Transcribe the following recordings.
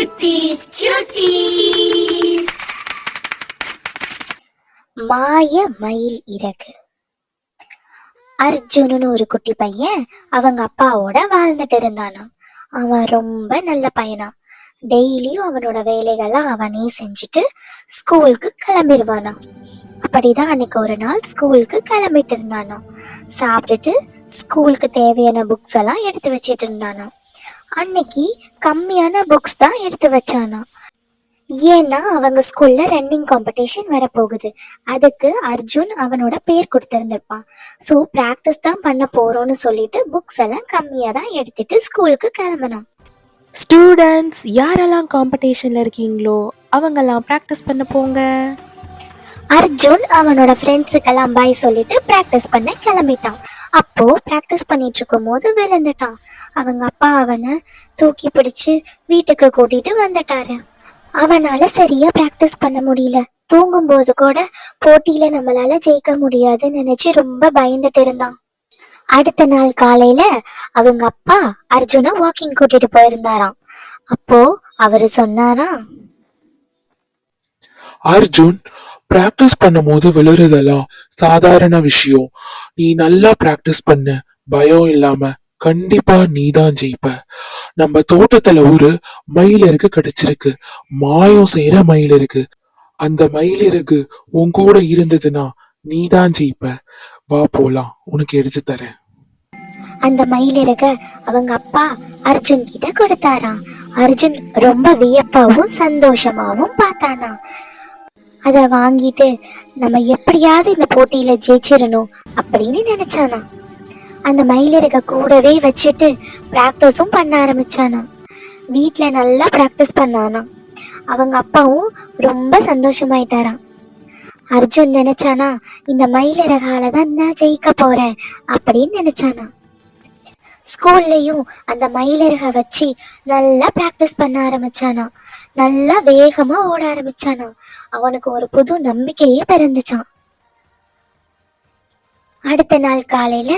குட்டீஸ் சுட்டீஸ் மாய மயில் இறகு. அர்ஜுனன் ஒரு குட்டி பையன் அவங்க அப்பாவோட வாழ்ந்துட்டு இருந்தானாம். அவன் ரொம்ப நல்ல பையனாம். டெய்லியும் அவனோட வேலைகளை அவனே செஞ்சுட்டு ஸ்கூலுக்கு கிளம்பிடுவானாம் அப்படிதான் அன்னைக்கு ஒரு நாள் ஸ்கூலுக்கு கிளம்பிட்டு இருந்தானாம். சாப்பிட்டுட்டு ஸ்கூலுக்கு தேவையான புக்ஸ் எல்லாம் எடுத்து வச்சிட்டு இருந்தானா. அன்னைக்கு கம்மியான புக்ஸ் தான் எடுத்து வச்சானா. ஏன்னா அவங்க ஸ்கூல்ல ரன்னிங் காம்படிஷன் வரப்போகுது. அதுக்கு அர்ஜுன் அவனோட பேர் கொடுத்திருந்திருப்பான். ஸோ ப்ராக்டிஸ் தான் பண்ண போறோம்னு சொல்லிட்டு புக்ஸ் எல்லாம் கம்மியாக தான் எடுத்துட்டு ஸ்கூலுக்கு கிளம்பினான். ஸ்டூடெண்ட்ஸ் யாரெல்லாம் காம்படிஷனில் இருக்கீங்களோ அவங்கெல்லாம் ப்ராக்டிஸ் பண்ண போங்க. அர்ஜுன் அவனோட ஃப்ரெண்ட்ஸுக்கெல்லாம் பாய் சொல்லிட்டு ப்ராக்டிஸ் பண்ண கிளம்பிட்டான். அப்போ ப்ராக்டிஸ் பண்ணிட்டு இருக்கும் போது விழுந்துட்டான். அவங்க அப்பா அவனை தூக்கி பிடிச்சு வீட்டுக்கு கூட்டிட்டு வந்துட்டாரு. அவனால சரியா ப்ராக்டிஸ் பண்ண முடியல. தூங்கும் போது கூட போட்டியில நம்மளால ஜெயிக்க முடியாதுன்னு நினைச்சு ரொம்ப பயந்துட்டு இருந்தான். அடுத்த நாள் காலையில அவங்க அப்பா அர்ஜுனை வாக்கிங் கூட்டிட்டு போயிருந்தாராம். அப்போ அவரு சொன்னாராம் அர்ஜுன் பிராக்டிஸ் பண்ணும்போது விழுறதெல்லாம் சாதாரண விஷயம். நீ நல்லா பிராக்டிஸ் பண்ணு. பயம் இல்லாம கண்டிப்பா நீதான் ஜெயிப்ப. நம்ம தோட்டத்துல ஒரு மயிலிறகு கிடைச்சிருக்கு. மாயம் செய்யற மயிலிறகு அந்த மயிலிறகு உன் கூட இருந்ததுன்னா நீதான் ஜெயிப்ப. வா போலாம். உனக்கு எடுத்து தரேன். அந்த மயிலிறக அவங்க அப்பா அர்ஜுன் கிட்ட கொடுத்தாராம். அர்ஜுன் ரொம்ப வியப்பாவும் சந்தோஷமாவும் பார்த்தானா அதை வாங்கிட்டு நம்ம எப்படியாவது இந்த போட்டியில ஜெயிச்சிடணும் அப்படின்னு நினைச்சானா. அந்த மயிலிறக கூடவே வச்சுட்டு பிராக்டிஸும் பண்ண ஆரம்பிச்சானா. வீட்டில் நல்லா ப்ராக்டிஸ் பண்ணானா. அவங்க அப்பாவும் ரொம்ப சந்தோஷமாயிட்டாராம். அர்ஜுன் நினைச்சானா இந்த மயிலிறகால தான் நான் ஜெயிக்க போறேன் அப்படின்னு நினைச்சானா. ஸ்கூல்லையும் அந்த மயிலிறக வச்சு நல்லா ப்ராக்டிஸ் பண்ண ஆரம்பிச்சானா. நல்லா வேகமா ஓட ஆரம்பிச்சானா. அவனுக்கு ஒரு புது நம்பிக்கையே பிறந்துச்சான். அடுத்த நாள் காலையில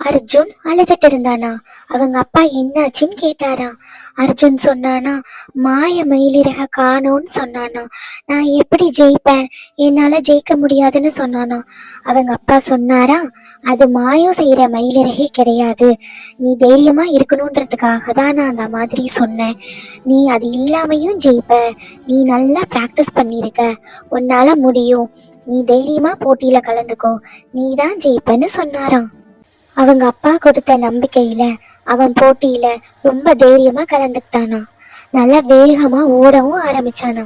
அர்ஜுன் அழுதுட்டு இருந்தானா அவங்க அப்பா என்னாச்சுன்னு கேட்டாராம். அர்ஜுன் சொன்னானா மாய மயிலிறக காணோன்னு சொன்னானா. நான் எப்படி ஜெயிப்பேன்? என்னால ஜெயிக்க முடியாதுன்னு சொன்னானா. அவங்க அப்பா சொன்னாரா அது மாயம் செய்யற மயிலிறகே கிடையாது. நீ தைரியமா இருக்கணுன்றதுக்காக தான் நான் அந்த மாதிரி சொன்னேன். நீ அது இல்லாமையும் ஜெயிப்ப. நீ நல்லா ப்ராக்டிஸ் பண்ணியிருக்க உன்னால முடியும். நீ தைரியமா போட்டியில கலந்துக்கோ. நீ தான் ஜெயிப்பன்னு சொன்னாராம். அவங்க அப்பா கொடுத்த நம்பிக்கையில அவன் போட்டியில ரொம்ப தைரியமா கலந்துக்கிட்டானா நல்லா வேகமா ஓடவும் ஆரம்பிச்சானா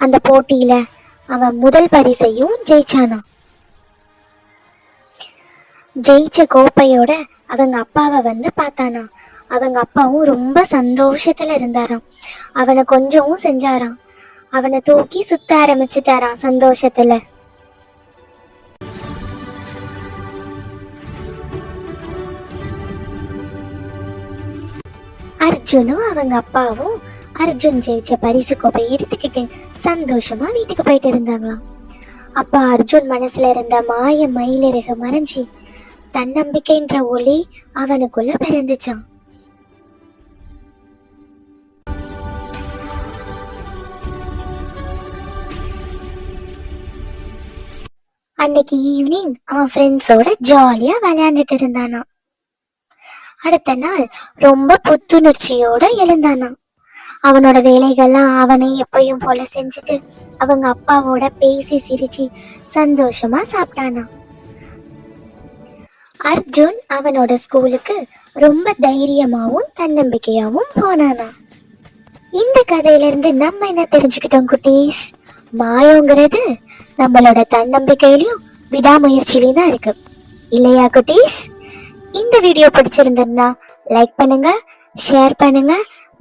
அந்த போட்டியில அவன் முதல் பரிசையும் ஜெயிச்சானா ஜெயிச்ச கோப்பையோட அவங்க அப்பாவை வந்து பார்த்தானா அவங்க அப்பாவும் ரொம்ப சந்தோஷத்துல இருந்தாராம். அவனை கொஞ்சமும் செஞ்சாராம். அவனை தூக்கி சுத்த ஆரம்பிச்சிட்டாராம் சந்தோஷத்துல. அர்ஜுனும் அவங்க அப்பாவும் அர்ஜுன் ஜெயிச்ச பரிசு கோப்பை எடுத்துக்கிட்டு சந்தோஷமா வீட்டுக்கு போயிட்டு இருந்தாங்களாம். அப்பா அர்ஜுன் மனசுல இருந்த மாய மயிலிறகு மறைஞ்சி தன்னம்பிக்கைன்ற ஒளி அவனுக்குள்ள பிறந்துச்சான் அன்னைக்கு ஈவினிங் அவன் ஃப்ரெண்ட்ஸோட ஜாலியா விளையாண்டுட்டு இருந்தானா அடுத்த நாள் ரொம்ப புத்துணர்ச்சியோட எழுந்தானா அவனோட வேலைகள்லாம் அவனை எப்பயும் போல செஞ்சுட்டு அவங்க அப்பாவோட பேசி சிரிச்சு சந்தோஷமா சாப்பிட்டானா அர்ஜுன் அவனோட ஸ்கூலுக்கு ரொம்ப தைரியமாவும் தன்னம்பிக்கையாவும் போனானா இந்த கதையில இருந்து நம்ம என்ன தெரிஞ்சுக்கிட்டோம் குட்டீஸ்? மாயங்கிறது நம்மளோட தன்னம்பிக்கையிலையும் விடாமுயற்சியிலையும் தான் இருக்கு. இல்லையா குட்டீஸ்? இந்த வீடியோ பிடிச்சிருந்ததுன்னா லைக் பண்ணுங்க ஷேர் பண்ணுங்க.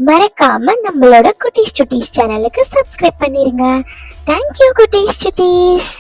மறக்காம நம்மளோட குட்டீஸ் சுட்டீஸ் சேனலுக்கு சப்ஸ்கிரைப் பண்ணிருங்க. தேங்க்யூ குட்டீஸ் சுட்டீஸ்.